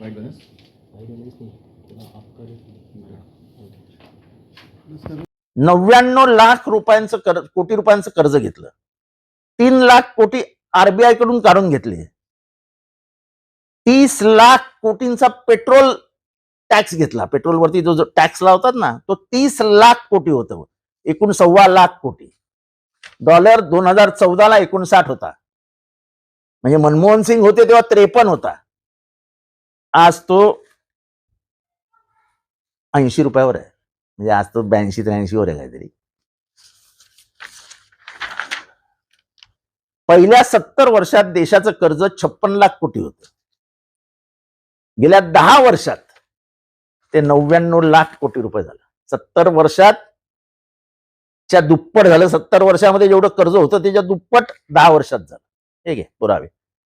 वाईट गणेश नव्याण्णव लाख रुपयांचं कर कोटी रुपयांचं कर्ज घेतलं. तीन लाख कोटी आरबीआयकडून काढून घेतले. तीस लाख कोटींचा पेट्रोल टॅक्स घेतला. पेट्रोलवरती जो जो टॅक्स लावतात ना तो तीस लाख कोटी होतो. एकूण सव्वा लाख कोटी. डॉलर दोन हजार चौदाला एकोणसाठ होता. म्हणजे मनमोहन सिंग होते तेव्हा त्रेपन्न होता. आज तो ऐंशी रुपयावर आहे. म्हणजे आज तो ब्याऐंशी त्र्याऐंशी वर आहे काहीतरी. पहिल्या सत्तर वर्षात देशाचं कर्ज छप्पन लाख कोटी होतं. गेल्या दहा वर्षात ते नव्याण्णव लाख कोटी रुपये झालं. सत्तर वर्षात च्या दुप्पट झालं सत्तर वर्षामध्ये जेवढं कर्ज होतं त्याच्या दुप्पट दहा वर्षात झालं. ठीक आहे पुरावे.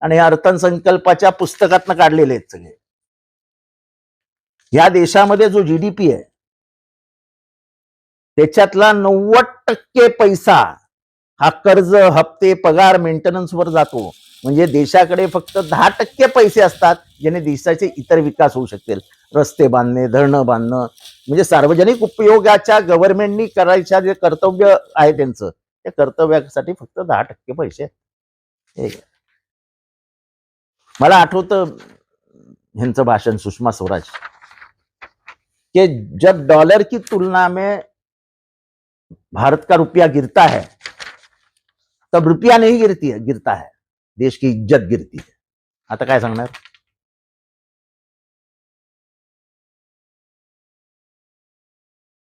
आणि या अर्थसंकल्पाच्या पुस्तकातनं काढलेले आहेत सगळे. या देशामध्ये जो जीडीपी आहे त्याच्यातला नव्वद टक्के पैसा हा कर्ज हप्ते पगार मेंटेनन्स वर जातो. म्हणजे देशाकडे फक्त दहा टक्के पैसे असतात ज्याने देशाचे इतर विकास होऊ शकतील रस्ते बांधणे धरणं बांधणं म्हणजे सार्वजनिक उपयोगाच्या गव्हर्नमेंटनी करायच्या जे कर्तव्य आहे त्यांचं त्या कर्तव्यासाठी फक्त दहा टक्के पैसे. मला आठवतं ह्यांचं भाषण सुषमा स्वराज. कि जब डॉलर की तुलना में भारत का रुपया गिरता है तब रुपया नहीं गिरती है गिरता है। देश की इज्जत गिरती है। आता काय सांगणार?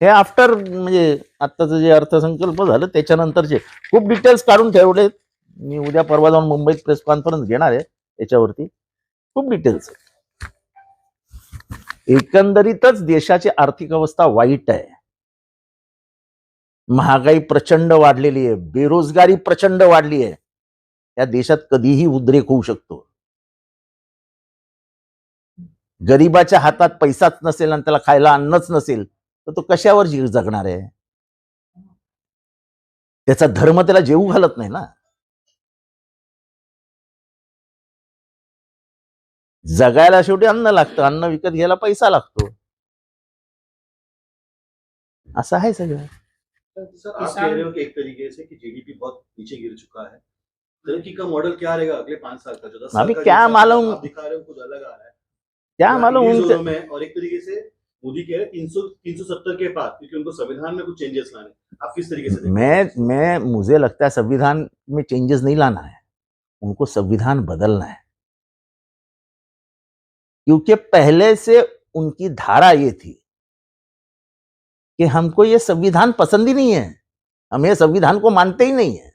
हे आफ्टर म्हणजे आत्ताचं जे अर्थसंकल्प झालं त्याच्यानंतरचे खूप डिटेल्स काढून ठेवले. मी उद्या परवा जाऊन मुंबईत प्रेस कॉन्फरन्स घेणार आहे त्याच्यावरती खूप डिटेल्स एकंदरीतच देशाची आर्थिक अवस्था वाईट आहे. महागाई प्रचंड वाढलेली आहे बेरोजगारी प्रचंड वाढली आहे. या देशात कधीही उद्रेक होऊ शकतो. गरीबाच्या हातात पैसाच नसेल आणि त्याला खायला अन्नच नसेल तर तो कशावर जीव जगणार आहे? त्याचा धर्म त्याला जेवू घालत नाही ना. जगायला शेवटी अन्न लागतं अन्न विकत घ्यायला पैसा लागतो. असं आहे सगळं. सर आप कह रहे हो कि एक तरीके से कि जीडीपी बहुत नीचे गिर चुका है। तरक्की का मॉडल क्या रहेगा अगले पाँच साल का? जो दस साल अभी का क्या मालूम- दिखा रहे हो कुछ अलग आ रहा है। क्या मालूम उनसे? में और एक तरीके से मोदी कह रहे तीन सौ तीन सौ सत्तर के बाद क्योंकि उनको संविधान में कुछ चेंजेस लाने आप किस तरीके से मैं मैं मुझे लगता है संविधान में चेंजेस नहीं लाना है। उनको संविधान बदलना है। क्योंकि पहले से उनकी धारा ये थी कि हमको ये संविधान पसंद ही नहीं है। हम ये संविधान को मानते ही नहीं है।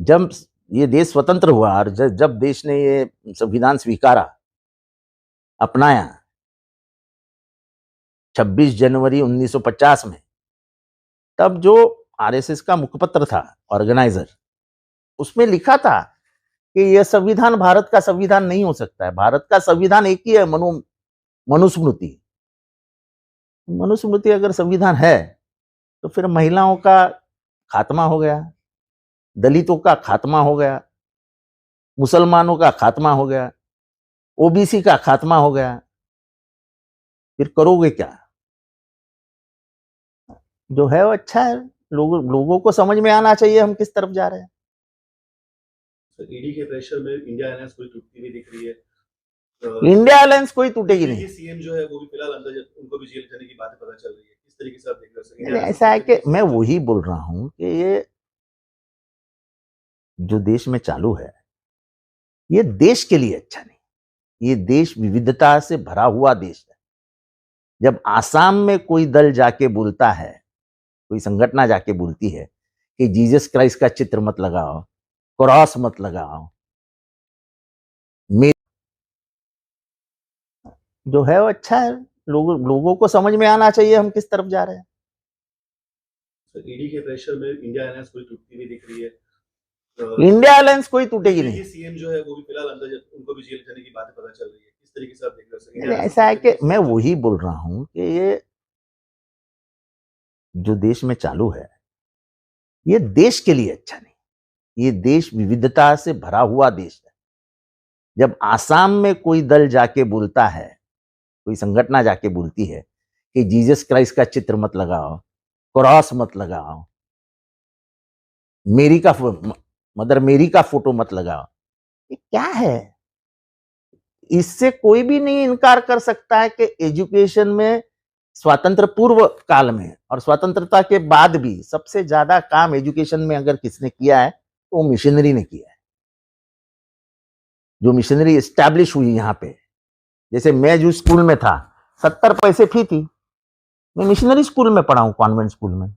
जब ये देश स्वतंत्र हुआ और जब देश ने ये संविधान स्वीकारा, अपनाया 26 जनवरी 1950 में, तब जो आरएसएस का मुखपत्र था, ऑर्गेनाइजर, उसमें लिखा था कि यह संविधान भारत का संविधान नहीं हो सकता है। भारत का संविधान एक ही है, मनु, मनुस्मृति। मनुस्मृति अगर संविधान है तो फिर महिलाओं का खात्मा हो गया, दलितों का खात्मा हो गया, मुसलमानों का खात्मा हो गया, ओबीसी का खात्मा हो गया, फिर करोगे क्या? जो है वो अच्छा है, लोगों लोगों को समझ में आना चाहिए हम किस तरफ़ जा रहे हैं। ईडी के प्रेशर में इंडिया कोई टूटती हुई दिख रही है। इंडिया अलायंस कोई टूटेगी नहीं। सीएम जो है वो भी फ़िलहाल अंदर उनको भी जेल जाने की बातें पता चल रही है किस तरीके से आप देख रहे हो ऐसा है कि मैं वही बोल रहा हूँ कि ये जो देश में चालू है ये देश के लिए अच्छा नहीं। ये देश विविधता से भरा हुआ देश है। जब आसाम में कोई दल जाके बोलता है कोई संगठना जाके बोलती है कि जीसस क्राइस्ट का चित्र मत लगाओ क्रॉस मत लगाओ मे जो है वो अच्छा है। लोगों लोगों को समझ में आना चाहिए हम किस तरफ़ जा रहे हैं। ईडी के प्रेशर में इंडिया अलायंस कोई टूटती हुई दिख रही है। इंडिया अलायंस कोई टूटेगी नहीं। सीएम जो है वो भी फ़िलहाल अंदर उनको भी जेल जाने की बातें पता चल रही है। किस तरीके से आप देख रहे हो नहीं, ऐसा है को- कि मैं वही बोल रहा हूँ कि ये जो देश में चालू है ये देश के लिए अच्छा नहीं। ये देश विविधता से भरा हुआ देश है। जब आसाम में कोई दल जाके बोलता है कोई संगठना जाके बोलती है कि जीसस क्राइस्ट का चित्र मत लगाओ, क्रॉस मत लगाओ। मेरी का मदर मेरी का फ़ोटो मत लगाओ। ये क्या है? इससे कोई भी नहीं इनकार कर सकता है कि एजुकेशन में स्वतंत्र पूर्व काल में और स्वतंत्रता के बाद भी सबसे ज़्यादा काम एजुकेशन में अगर किसने किया है तो मिशनरी ने किया है। जो मिशनरी एस्टैब्लिश हुई यहाँ पे। जैसे मैं जो स्कूल में था, सत्तर पैसे फ़ी थी। मैं मिशनरी स्कूल में पढ़ा हूँ कॉन्वेंट स्कूल में।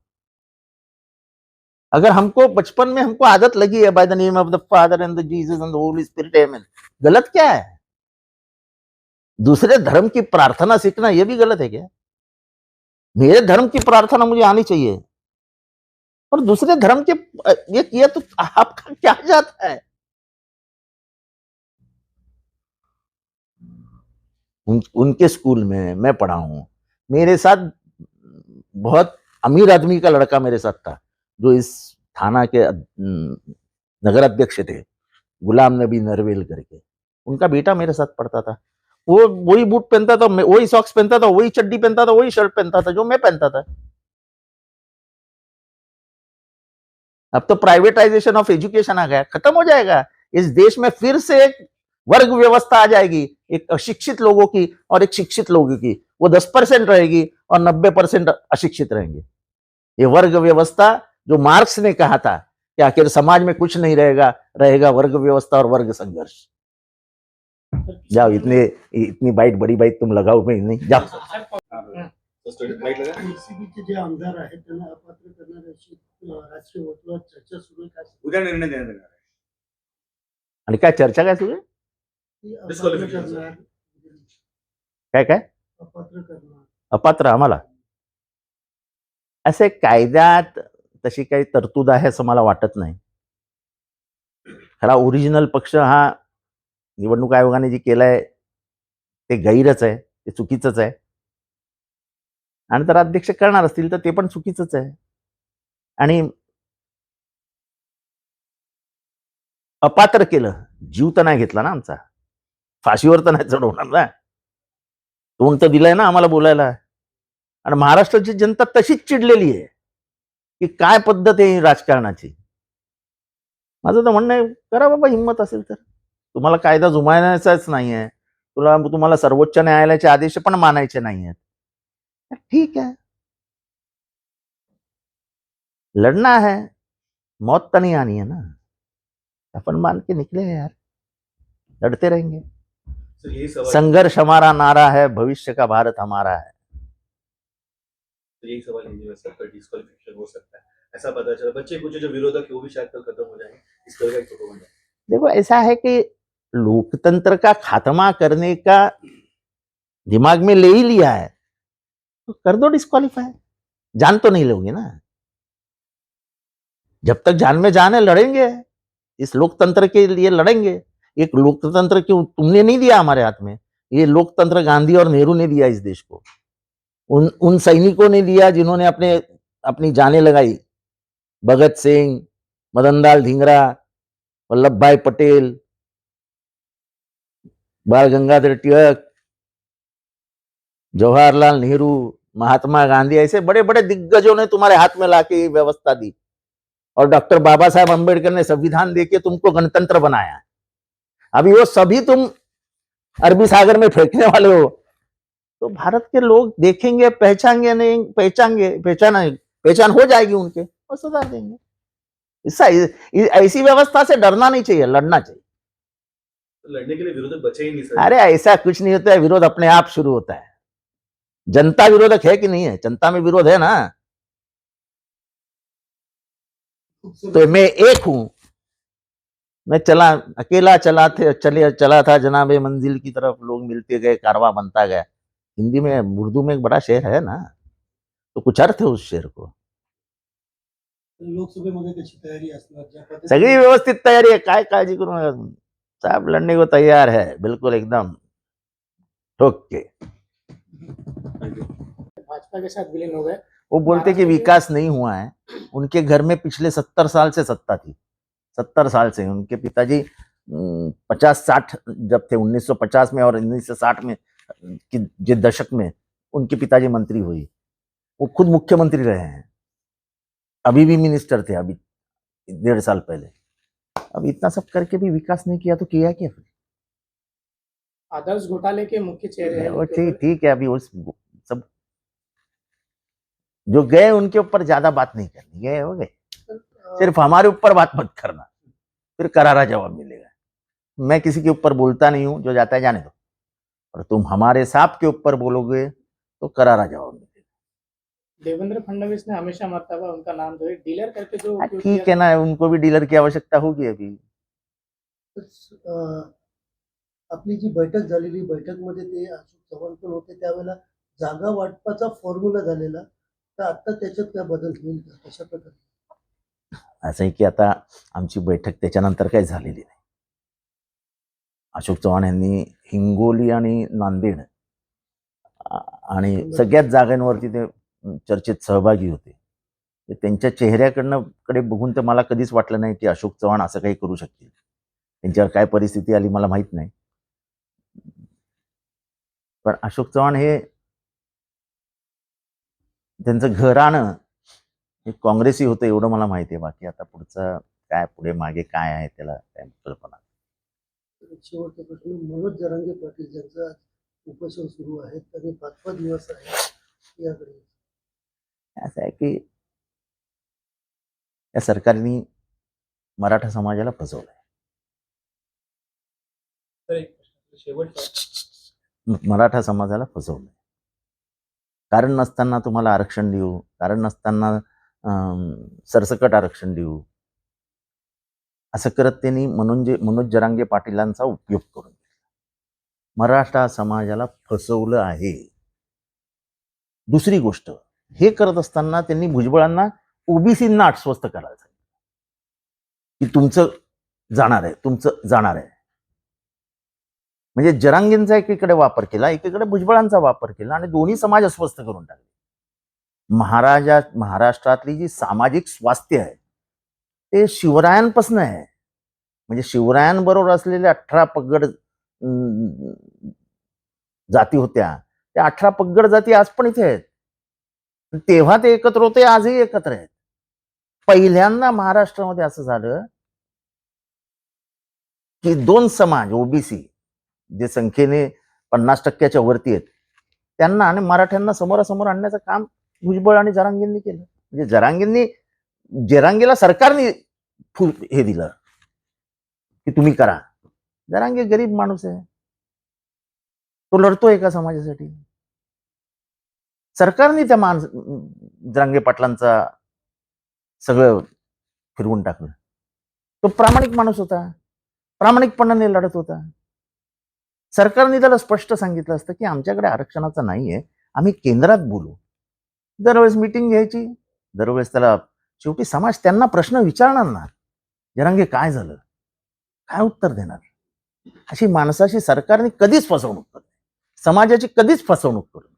अगर हमको बचपन में हमको आदत लगी है by the name of the Father and the Jesus and the Holy Spirit amen गलत क्या है? दूसरे धर्म की प्रार्थना सीखना यह भी गलत है क्या? मेरे धर्म की प्रार्थना मुझे आनी चाहिए। और दूसरे धर्म के, ये किया तो आपका क्या जाता है? उन, उनके स्कूल में मैं पढ़ा हूँ। मेरे साथ बहुत अमीर आदमी का लड़का मेरे साथ था जो इस थाना के नगर अध्यक्ष थे गुलाम नबी नरवेल करके। उनका बेटा मेरे साथ पढ़ता था। वो वही बूट पहनता था वही सॉक्स पहनता था वही चड्डी पहनता था वही शर्ट पहनता था जो मैं पहनता था। अब तो प्राइवेटाइजेशन ऑफ़ एजुकेशन आ गया खत्म हो जाएगा। इस देश में फिर से वर्ग व्यवस्था आ जाएगी एक अशिक्षित लोगों की और एक शिक्षित लोगों की। वो दस परसेंट रहेगी और नब्बे परसेंट अशिक्षित रहेंगे। ये वर्ग व्यवस्था जो मार्क्स ने कहा था कि आखिर समाज में कुछ नहीं रहेगा रहेगा वर्ग व्यवस्था और वर्ग संघर्ष। जाओ इतने इतनी बाइट बड़ी बाइट तुम लगाओ मैं नहीं जाओ। आणि काय चर्चा काय सुरू आहे काय काय? अपात्र आम्हाला? असे कायद्यात तशी काही तरतूद आहे असं मला वाटत नाही. खरा ओरिजिनल पक्ष हा निवडणूक आयोगाने जे केलंय ते गैरच आहे ते चुकीचंच आहे. आणि तर अध्यक्ष करणार असतील तर ते पण चुकीचंच आहे. आणि अपात्र केलं जीव तर नाही घेतला ना आमचा. फाशीवर तर नाही चढवणार ना. तोंड तर दिलंय ना आम्हाला बोलायला. आणि महाराष्ट्राची जनता तशीच चिडलेली आहे. की काय पद्धत आहे राजकारणाची? माझं तर म्हणणं आहे करा बाबा हिंमत असेल तर. तुम्हाला कायदा जुमानायचाच नाहीये. तुला तुम्हाला सर्वोच्च न्यायालयाचे आदेश पण मानायचे नाही आहेत ठीक आहे. लढना है मौत तो नहीं आनी है ना. अपन मान के निकले हैं यार. लड़ते रहेंगे. संघर्ष हमारा नारा है भविष्य का भारत हमारा है। तो यही सवाल हिंदी में सर कल हो सकता है। ऐसा पता चला। बच्चे कुछ जो विरोधक वो भी शायद कल खत्म हो जाएँगे। इस तरह का एक फ़ोटो बन जाए देखो ऐसा है कि लोकतंत्र का खात्मा करने का दिमाग में ले ही लिया है तो कर दो डिस्कालीफाई जान तो नहीं लोगे ना। जब तक जान में जान है लड़ेंगे। इस लोकतंत्र के लिए लड़ेंगे। एक लोकतंत्र क्यों तुमने नहीं दिया हमारे हाथ में? ये लोकतंत्र गांधी और नेहरू ने दिया इस देश को। उन उन सैनिकों ने दिया जिन्होंने अपने, अपनी जानें लगाई। भगत सिंह, मदनलाल धिंगरा वल्लभ भाई पटेल, बाल गंगाधर तिलक, जवाहरलाल नेहरू, महात्मा गांधी, ऐसे बड़े बड़े दिग्गजों ने तुम्हारे हाथ में लाके ये व्यवस्था दी। और डॉक्टर बाबा साहेब अंबेडकर ने संविधान देके तुमको गणतंत्र बनाया अभी वो सभी तुम अरबी सागर में फेंकने वाले हो। तो भारत के लोग देखेंगे पहचानेंगे नहीं पहचानेंगे पहचान पहचान हो जाएगी उनके और सुधार देंगे। ऐसा ऐसी व्यवस्था से डरना नहीं चाहिए लड़ना चाहिए। तो लड़ने के लिए विरोधक बचे ही नहीं सर। अरे ऐसा कुछ नहीं होता है विरोध अपने आप शुरू होता है। जनता विरोधक है कि नहीं है? जनता में विरोध है ना? तो मैं एक हूँ मैं चला अकेला चला थे चले चला था जनाबे मंजिल की तरफ़ लोग मिलते गए कारवा बनता गया। हिंदी में उर्दू में एक बड़ा शेर है ना तो कुछ अर्थ है उस शेर को। सगळी व्यवस्थित तयारी है काय काळजी करू नका. साहब लड़ने को तैयार है बिल्कुल एकदम। ठोक भाजपा के साथ विलीन हो गए। वो बोलते कि विकास नहीं हुआ है। उनके घर में पिछले सत्तर साल से सत्ता थी। सत्तर साल से उनके पिताजी पचास साठ जब थे 1950 में और 1960 में की जे दशक में उनके पिताजी मंत्री हुई वो खुद मुख्यमंत्री रहे हैं। अभी भी मिनिस्टर थे अभी डेढ़ साल पहले। अब इतना सब करके भी विकास नहीं किया तो किया क्या फिर? आदर्श घोटाले के मुख्य चेहरे हैं वो ठीक ठीक है अभी उस सब जो गए उनके ऊपर ज़्यादा बात नहीं करनी। गए हो गए? सिर्फ़ हमारे ऊपर बात मत करना। फिर करारा जवाब मिलेगा। मैं किसी के ऊपर बोलता नहीं हूँ जो जाता है जाने दो। और तुम हमारे सांप के ऊपर बोलोगे तो करारा जवाब मिलेगा। देवेंद्र फडणवीस ने हमेशा मरतबा उनका नाम जो है डीलर करके जो हाँ, ठीक है ना उनको भी डीलर की आवश्यकता होगी अभी। आपली जी बैठक झालेली बैठकमध्ये ते अशोक चव्हाण पण होते त्यावेळेला जागा वाटपाचा फॉर्म्युला झालेला तर आता त्याच्यात काय बदल होईल का? कशा प्रकारे असं आहे की आता आमची बैठक त्याच्यानंतर काही झालेली नाही. अशोक चव्हाण यांनी हिंगोली आणि नांदेड आणि सगळ्याच जागांवरती ते चर्चेत सहभागी होते. त्यांच्या चेहऱ्याकडनं कडे बघून तर मला कधीच वाटलं नाही की अशोक चव्हाण असं काही करू शकतील. त्यांच्यावर काय परिस्थिती आली मला माहीत नाही. पण अशोक चव्हाण हे त्यांचं घराणं हे काँग्रेसी होतं एवढं मला माहिती आहे. बाकी आता पुढचं काय पुढे मागे काय आहे त्याला काय कल्पना शेवटचा प्रश्न मनोज जरांगे पाटील ज्यांचं आज उपोषण सुरू आहे. त्यांनी पाचवा दिवस आहे याकडे. असं आहे की या सरकारने मराठा समाजाला फसवलंय. तर एक प्रश्न शेवटचा. म- मराठा समाजाला फसवलंय. कारण नसताना तुम्हाला आरक्षण देऊ कारण नसताना सरसकट आरक्षण देऊ. असं करत त्यांनी मनोज मनोज जरांगे पाटीलांचा उपयोग करून घेतला मराठा समाजाला फसवलं आहे. दुसरी गोष्ट हे करत असताना त्यांनी भुजबळांना ओबीसींना आश्वस्त करायला सांगितलं. की तुमचं जाणार आहे तुमचं जाणार आहे. म्हणजे जरांगींचा एकीकडे वापर केला एकीकडे भुजबळांचा वापर केला आणि दोन्ही समाज अस्वस्थ करून टाकले. महाराजा महाराष्ट्रातली जी सामाजिक स्वास्थ्य आहे ते शिवरायांपासून आहे. म्हणजे शिवरायांबरोबर असलेले अठरा पगड जाती होत्या. त्या अठरा पगड जाती आज पण इथे आहेत. तेव्हा ते एकत्र होते आजही एकत्र आहेत. पहिल्यांदा महाराष्ट्रामध्ये असं झालं की दोन समाज ओबीसी जे संख्येने पन्नास टक्क्याच्या वरती आहेत त्यांना आणि मराठ्यांना समोरासमोर आणण्याचं काम भुजबळ आणि जरांगींनी केलं. म्हणजे जरांगींनी जरांगीला सरकारने फुल हे दिलं की तुम्ही करा. जरांगी गरीब माणूस आहे. तो लढतोय एका समाजासाठी. सरकारने त्या माणस जरांगे पाटलांचा सगळं फिरवून टाकलं. तो प्रामाणिक माणूस होता. प्रामाणिकपणाने लढत होता. सरकारने त्याला स्पष्ट सांगितलं असतं की आमच्याकडे आरक्षणाचं नाहीये. आम्ही केंद्रात बोलू. दरवेळेस मिटिंग घ्यायची. दरवेळेस त्याला शेवटी समाज त्यांना प्रश्न विचारणार ना जरांगे काय झालं? काय उत्तर देणार? अशी माणसाशी सरकारने कधीच फसवणूक करू समाजाची कधीच फसवणूक करू नये.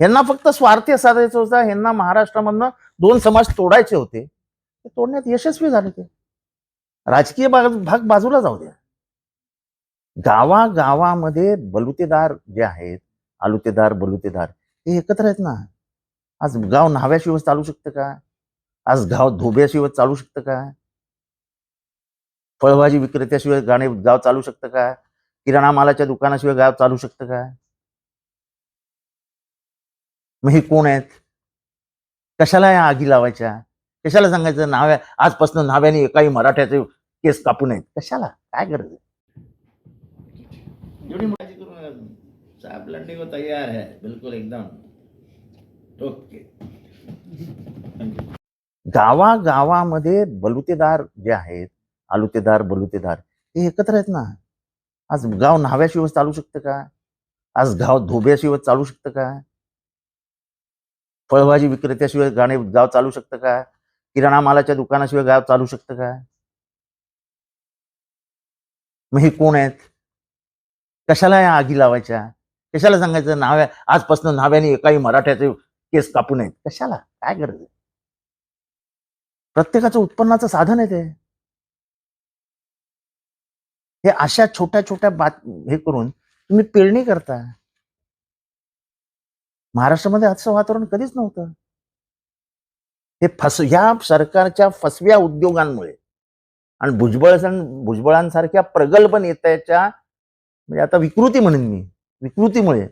यांना फक्त स्वार्थी साधायचं होतं. यांना महाराष्ट्रामधनं दोन समाज तोडायचे होते. ते तोडण्यात यशस्वी झाले ते. राजकीय भाग भाग बाजूला जाऊ द्या. गावागावामध्ये बलुतेदार जे आहेत आलुतेदार बलुतेदार हे एकत्र आहेत ना. आज गाव न्हाव्याशिवाय चालू शकतं का? आज गाव धोब्याशिवाय चालू शकतं का? फळभाजी विक्रेत्याशिवाय गाणे गाव चालू शकतं का? किराणा मालाच्या दुकानाशिवाय गाव चालू शकतं का? मग हे कोण आहेत? कशाला या आगी लावायच्या? कशाला सांगायचं नाव्या आजपासून नाव्याने एकाही मराठ्याचे केस कापू नयेत? कशाला? काय गरज आहे? करू नका साहेब लड़ने को एकदम. गावागावामध्ये बलुतेदार जे आहेत आलुतेदार बलुतेदार हे एकत्र आहेत ना? आज गाव न्हाव्याशिवाय चालू शकतं का? आज गाव धोब्याशिवाय चालू शकतं का? फळभाजी विक्रेत्याशिवाय गाणे गाव चालू शकतं का? किराणा मालाच्या दुकानाशिवाय गाव चालू शकतं का? मग हे कोण आहेत? कशाला या आगी लावायच्या? कशाला सांगायचं नाव्या आजपासून नाव्याने एकाही मराठ्याचे केस कापू नयेत. कशाला? काय गरज आहे? प्रत्येकाचं उत्पन्नाचं साधन आहे ते. हे अशा छोट्या छोट्या बात हे करून तुम्ही पेरणी करता. महाराष्ट्रामध्ये असं वातावरण कधीच नव्हतं. हे फस ह्या सरकारच्या फसव्या उद्योगांमुळे आणि भुजबळ भुजबळांसारख्या प्रगल्भ नेत्याच्या म्हणजे आता विकृती म्हणेन मी विकृतीमुळे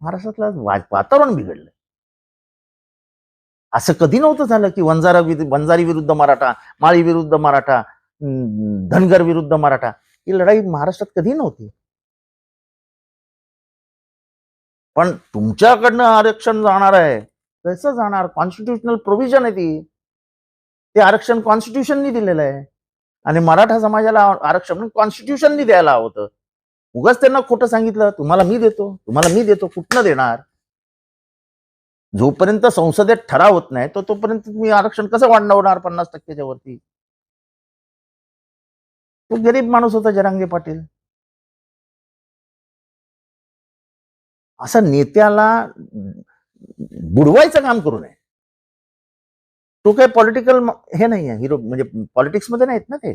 महाराष्ट्रातलं वातावरण बिघडलं असं कधी नव्हतं झालं की वंजारा विरु- वंजारी विरुद्ध मराठा माळी विरुद्ध मराठा धनगर विरुद्ध मराठा ही लढाई महाराष्ट्रात कधी नव्हती? पण तुमच्याकडनं आरक्षण जाणार आहे. कसं जाणार? कॉन्स्टिट्युशनल प्रोव्हिजन आहे ती. ते आरक्षण कॉन्स्टिट्यूशननी दिलेलं आहे. आणि मराठा समाजाला आरक्षण कॉन्स्टिट्यूशननी द्यायला हवं होतं. उगाच त्यांना खोटं सांगितलं तुम्हाला मी देतो तुम्हाला मी देतो कुठनं देणार? जोपर्यंत संसदेत ठराव होत नाही तो तोपर्यंत तुम्ही आरक्षण कसं वाढवणार पन्नास टक्क्याच्या वरती? तो गरीब माणूस होता जरांगे पाटील. असं नेत्याला बुडवायचं काम करू नये. तो काही पॉलिटिकल हे नाही आहे हिरो म्हणजे पॉलिटिक्समध्ये नाहीत ना ते.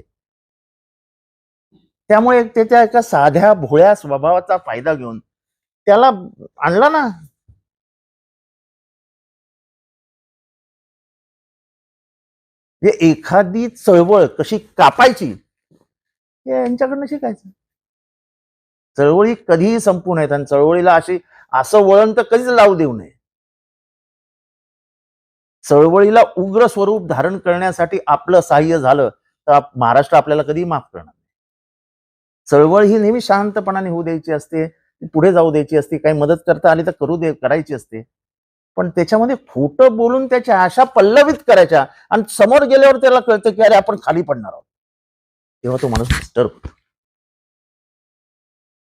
त्यामुळे त्याच्या एका साध्या भोळ्या स्वभावाचा फायदा घेऊन त्याला आणला ना म्हणजे एखादी चळवळ कशी कापायची हे यांच्याकडनं शिकायचं. चळवळी कधीही संपू नयेत आणि चळवळीला अशी असं वळण तर कधीच लावू देऊ नये. चळवळीला उग्र स्वरूप धारण करण्यासाठी आपलं सहाय्य झालं तर महाराष्ट्र आपल्याला कधी माफ करणार नाही. चळवळ ही नेहमी शांतपणाने होऊ द्यायची असते पुढे जाऊ द्यायची असते काही मदत करता आली तर करू दे करायची असते. पण त्याच्यामध्ये खोटं बोलून त्याच्या आशा पल्लवित करायच्या आणि समोर गेल्यावर त्याला कळतं की अरे आपण खाली पडणार आहोत. तेव्हा तो माणूस डिस्टर्ब होतो.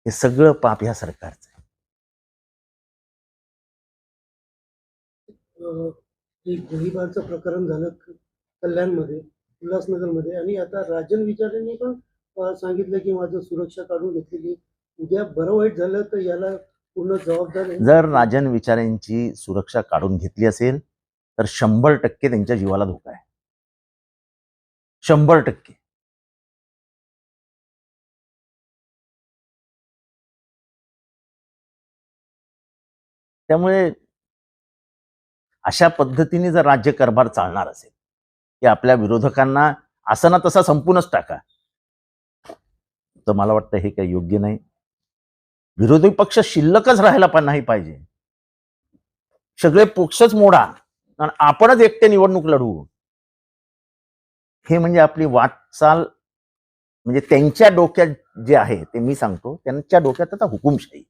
हे सगळं पाप ह्या सरकारचं आहे. गोळीबारचं प्रकरण झालं कल्याणमध्ये उल्हासनगरमध्ये. आणि आता राजन विचारेंनी पण सांगितलं की माझं सुरक्षा काढून घेतलेली उद्या बरं वाईट झालं तर याला जर राजन विचारांची सुरक्षा काढून घेतली असेल तर शंभर टक्के त्यांच्या जीवाला धोका आहे. शंभर टक्के. त्यामुळे अशा पद्धतीने जर राज्य कारभार चालणार असेल की आपल्या विरोधकांना असं ना तसा संपूनच टाका तर मला वाटतं हे काही योग्य नाही. विरोधी पक्ष शिल्लकच राहायला पण नाही पाहिजे. सगळे पक्षच मोडा आणि आपणच एकटे निवडणूक लढवू. हे म्हणजे आपली वाटचाल म्हणजे त्यांच्या डोक्यात जे आहे ते मी सांगतो त्यांच्या डोक्यात आता हुकुमशाही.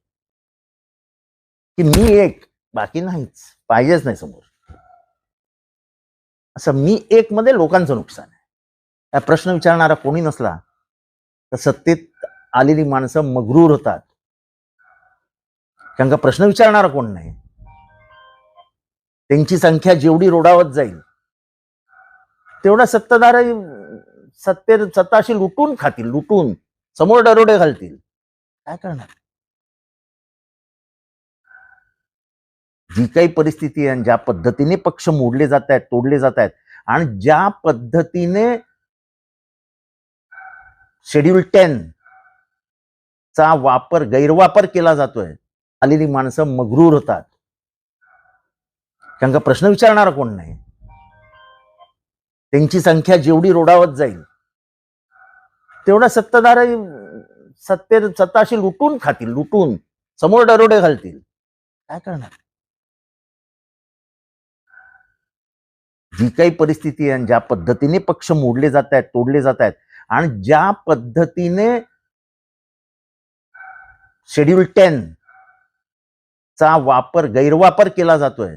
की मी एक बाकी नाहीच पाहिजेच नाही समोर. असं मी एक मध्ये लोकांचं नुकसान आहे. प्रश्न विचारणारा कोणी नसला तर सत्तेत आलेली माणसं मगरूर होतात. कारण का प्रश्न विचारणारा कोण नाही? त्यांची संख्या जेवढी रोडावत जाईल तेवढा सत्ताधार सत्ते सत्ताशी लुटून खातील लुटून समोर दरोडे घालतील. काय करणार? जी काही परिस्थिती आहे ज्या पद्धतीने पक्ष मोडले जात आहेत तोडले जात आहेत आणि ज्या पद्धतीने शेड्यूल टेन चा वापर गैरवापर केला जातोय आलेली माणसं मगरूर होतात. कारण का प्रश्न विचारणारा कोण नाही? त्यांची संख्या जेवढी रोडावत जाईल तेवढा सत्ताधार सत्ते सत्ताशी लुटून खातील लुटून समोर डरोडे घालतील. काय करणार? जी काही परिस्थिती आहे आणि ज्या पद्धतीने पक्ष मोडले जात आहेत तोडले जात आहेत आणि ज्या पद्धतीने शेड्यूल टेन चा वापर गैरवापर केला जातोय.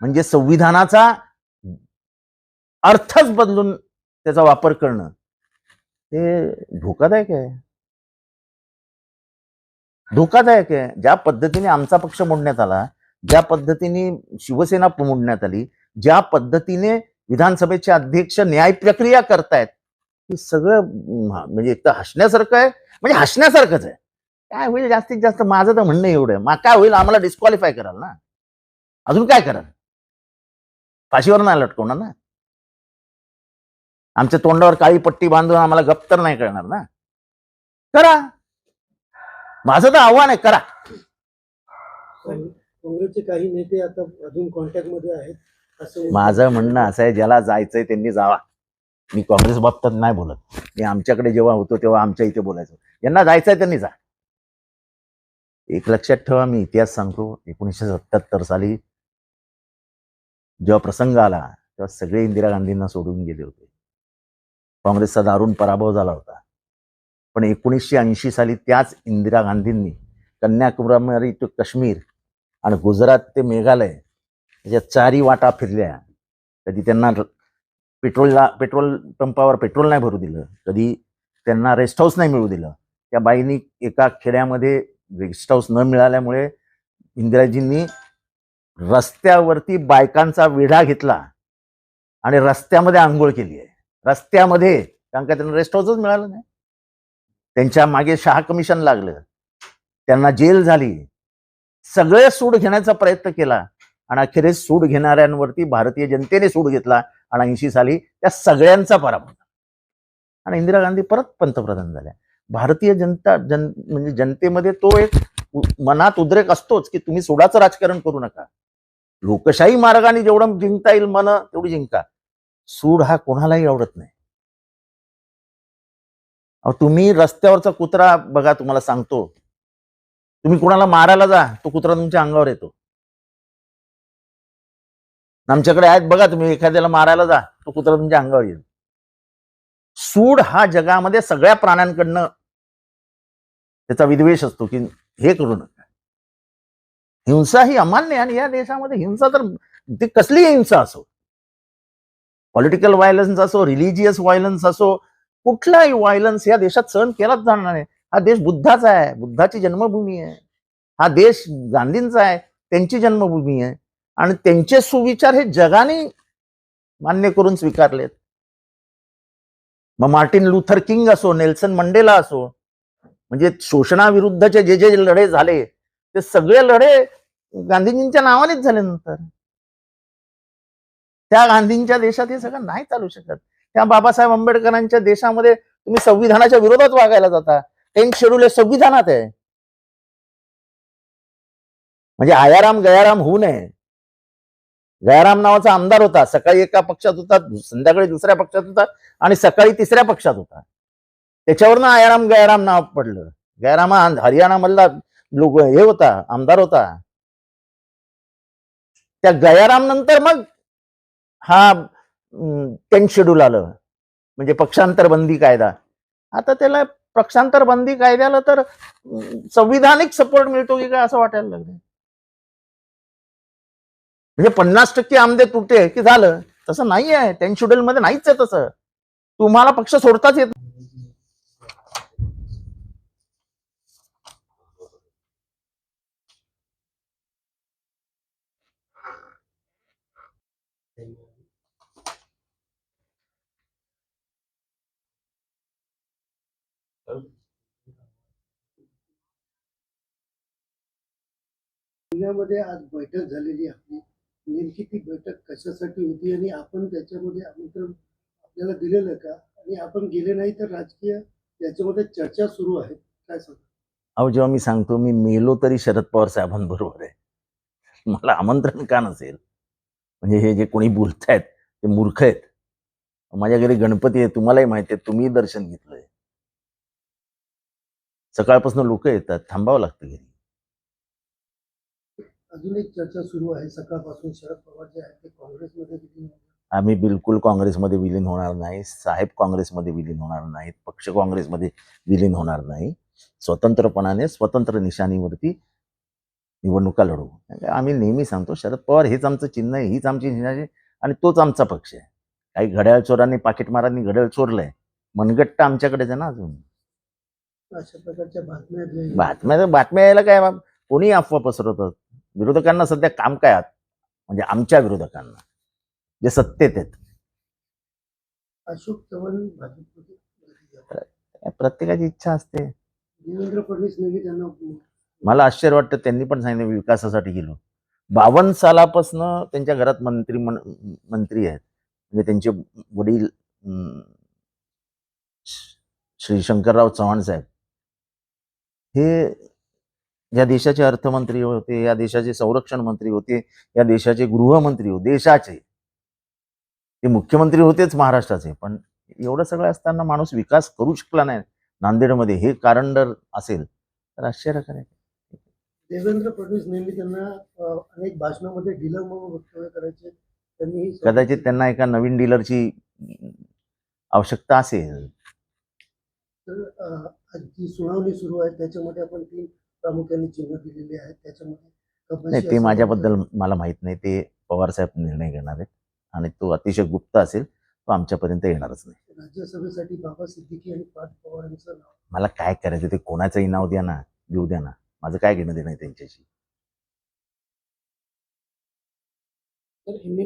म्हणजे संविधानाचा अर्थच बदलून त्याचा वापर करणं. हे धोकादायक आहे. धोकादायक आहे. ज्या पद्धतीने आमचा पक्ष मोडण्यात आला ज्या पद्धतीने शिवसेना मोडण्यात आली ज्या पद्धतीने विधानसभेचे अध्यक्ष न्याय प्रक्रिया करतायत हे सगळं म्हणजे एक तर हसण्यासारखं आहे म्हणजे हसण्यासारखंच आहे. काय होईल? जास्तीत जास्त माझं तर म्हणणं एवढं आहे. मा काय होईल? आम्हाला डिस्क्वालिफाय कराल ना? अजून काय कराल? फाशीवर नाही लटकवणार ना? आमच्या तोंडावर काळी पट्टी बांधून आम्हाला गप तर नाही करणार ना? करा! माझं तर आव्हान आहे करा! काँग- काँग्रेसचे काही नेते आता अजून कॉन्टॅक्टमध्ये आहेत असं माझं म्हणणं असं आहे ज्याला जायचंय त्यांनी जावा. मी काँग्रेस बाबतीत नाही बोलत. मी आमच्याकडे जेव्हा होतो तेव्हा आमच्या इथे बोलायचो. यांना जायचंय त्यांनी जा. एक लक्षात ठेवा मी इतिहास सांगतो. एकोणीसशे सत्याहत्तर साली जेव्हा प्रसंग आला तेव्हा सगळे इंदिरा गांधींना सोडून गेले होते. काँग्रेसचा दारुण पराभव झाला होता. पण एकोणीसशे ऐंशी साली त्याच इंदिरा गांधींनी कन्याकुमारी टू काश्मीर आणि गुजरात ते मेघालय त्याच्या चारी वाटा फिरल्या. कधी त्यांना पेट्रोलला पेट्रोल पंपावर पेट्रोल नाही भरू दिलं. कधी त्यांना रेस्ट हाऊस नाही मिळू दिलं. त्या बाईंनी एका खेड्यामध्ये गेस्ट हाऊस न मिळाल्यामुळे इंदिराजींनी रस्त्यावरती बायकांचा विढा घेतला आणि रस्त्यामध्ये आंघोळ केली आहे. रस्त्यामध्ये कारण का त्यांना रेस्ट हाऊसच मिळालं नाही. त्यांच्या मागे शहा कमिशन लागलं. त्यांना जेल झाली. सगळे सूड घेण्याचा प्रयत्न केला आणि अखेरीस सूड घेणाऱ्यांवरती भारतीय जनतेने सूड घेतला आणि ऐंशी साली त्या सगळ्यांचा पराभव आणि इंदिरा गांधी परत पंतप्रधान झाल्या. भारतीय जनता जन म्हणजे जनतेमध्ये तो एक मनात उद्रेक असतोच की तुम्ही सोडाचं राजकारण करू नका. लोकशाही मार्गाने जेवढं जिंकता येईल मन तेवढी जिंका. सूड हा कोणालाही आवडत नाही. तुम्ही रस्त्यावरचा कुत्रा बघा तुम्हाला सांगतो. तुम्ही कोणाला मारायला जा तो कुत्रा तुमच्या अंगावर येतो. आमच्याकडे आहेत बघा तुम्ही एखाद्याला मारायला जा तो कुत्रा तुमच्या अंगावर येईल. सूड हा जगामध्ये सगळ्या प्राण्यांकडनं त्याचा विद्वेष असतो की हे करू नका. हिंसा ही अमान्य आहे आणि या देशामध्ये हिंसा तर ती कसली हिंसा असो पॉलिटिकल व्हायलन्स असो रिलिजियस व्हायलन्स असो कुठलाही व्हायलन्स या देशात सहन केलाच जाणार नाही. हा देश बुद्धाचा आहे बुद्धाची जन्मभूमी आहे. हा देश गांधींचा आहे त्यांची जन्मभूमी आहे. आणि त्यांचे सुविचार हे जगाने मान्य करून स्वीकारलेत. मग मार्टिन लुथर किंग असो नेल्सन मंडेला असो म्हणजे शोषणाविरुद्धचे जे जे लढे झाले ते सगळे लढे गांधीजींच्या नावानेच झाले नंतर. त्या गांधींच्या देशात हे सगळं नाही चालू शकत. त्या बाबासाहेब आंबेडकरांच्या देशामध्ये तुम्ही संविधानाच्या विरोधात वागायला जाता. टेन्थ शेड्यूल हे संविधानात आहे. म्हणजे आयाराम गयाराम होऊ नये. गयाराम नावाचा आमदार होता. सकाळी एका पक्षात होता संध्याकाळी दुसऱ्या पक्षात होता आणि सकाळी तिसऱ्या पक्षात होता. त्याच्यावरनं आयाराम गयाराम नाव पडलं. गयाराम हा हरियाणा मधला लोक हे होता आमदार होता. त्या गयाराम नंतर मग हा टेन्थ शेड्यूल आलं. म्हणजे पक्षांतर बंदी कायदा. आता त्याला पक्षांतर बंदी कायद्याला तर संविधानिक सपोर्ट मिळतो की काय असं वाटायला लागलं म्हणजे पन्नास टक्के आमदे तुटे की झालं तसं नाही आहे. टेन्थमध्ये नाहीच आहे तसं. तुम्हाला पक्ष सोडताच येत पुण्यामध्ये आज बैठक झालेली आपली नेमकी ती बैठक कशासाठी होती आणि आपण त्याच्यामध्ये आमंत्रण आपल्याला दिलेलं का? आणि आपण गेले नाही तर राजकीय याच्यामध्ये चर्चा सुरू आहे. काय सांग अहो जेव्हा मी सांगतो मी मेलो तरी शरद पवार साहेबांबरोबर आहे. मला आमंत्रण का नसेल? म्हणजे हे जे कोणी बोलतायत ते मूर्ख आहेत. माझ्या घरी गणपती आहे तुम्हालाही माहिती आहे तुम्ही दर्शन घेतलंय. सकाळपासून लोक येतात थांबावं लागतं घरी. अजून एक चर्चा सुरू आहे. सकाळपासून शरद पवार जे आहेत ते काँग्रेसमध्ये विलीन. आम्ही बिलकुल काँग्रेसमध्ये विलीन होणार नाही. साहेब काँग्रेसमध्ये विलीन होणार नाहीत. पक्ष काँग्रेसमध्ये विलीन होणार नाही. स्वतंत्रपणाने स्वतंत्र निशाणीवरती निवडणुका लढवू आम्ही नेहमी सांगतो शरद पवार हेच आमचं चिन्ह आहे हीच आमची निशाणी आहे आणि तोच आमचा पक्ष आहे. काही घड्याळ चोरांनी पाकिटमारांनी घड्याळ चोरलंय. मनगट्ट आमच्याकडेच आहे ना अजून? अशा प्रकारच्या बातम्या बातम्या बातम्या यायला काय? कोणी अफवा पसरवतात विरोधकांना सध्या काम काय आत? म्हणजे आमच्या विरोधकांना जे सत्तेत आहेत. अशोक चव्हाण भाजपमध्ये. प्रत्येकाची इच्छा असते. देवेंद्र फडणवीस त्यांना मला आश्चर्य वाटतं त्यांनी पण सांगितलं विकासासाठी गेलो. बावन्न सालापासनं त्यांच्या घरात मंत्री मन- मंत्री आहेत. म्हणजे त्यांचे वडील श्री शंकरराव चव्हाण साहेब. हे या देशाचे अर्थमंत्री होते या देशाचे संरक्षण मंत्री होते या देशाचे गृहमंत्री होते देशाचे. ते मुख्यमंत्री होतेच महाराष्ट्राचे पण एवढं सगळं असताना माणूस विकास करू शकला नाही. नांदेडमध्ये हे कारण जर असेल तर आश्चर्यकारक. देवेंद्र फडणवीस नेहमी त्यांना अनेक भाषणामध्ये डीलर म्हणून वक्तव्य करायचे. त्यांनी कदाचित त्यांना एका नवीन डीलरची आवश्यकता असेल. तर, जी सुनावणी सुरू आहे त्याच्यामध्ये आपण तीन प्रामुख्याने चिन्ह दिलेली आहेत. त्याच्यामध्ये नाही ते माझ्याबद्दल मला माहीत नाही. ते पवार साहेब निर्णय घेणार आहेत. आणि तो अतिशय गुप्त असेल तो आमच्यापर्यंत येणारच नाही. राज्यसभेसाठी बाबा सिद्दीकी आणि पार्थ पवार यांचं नाव. मला काय करायचं ते कोणाचंही नाव द्या ना देऊ द्या ना. माझं काय घेणं देणं आहे त्यांच्याशी? तर हिंदी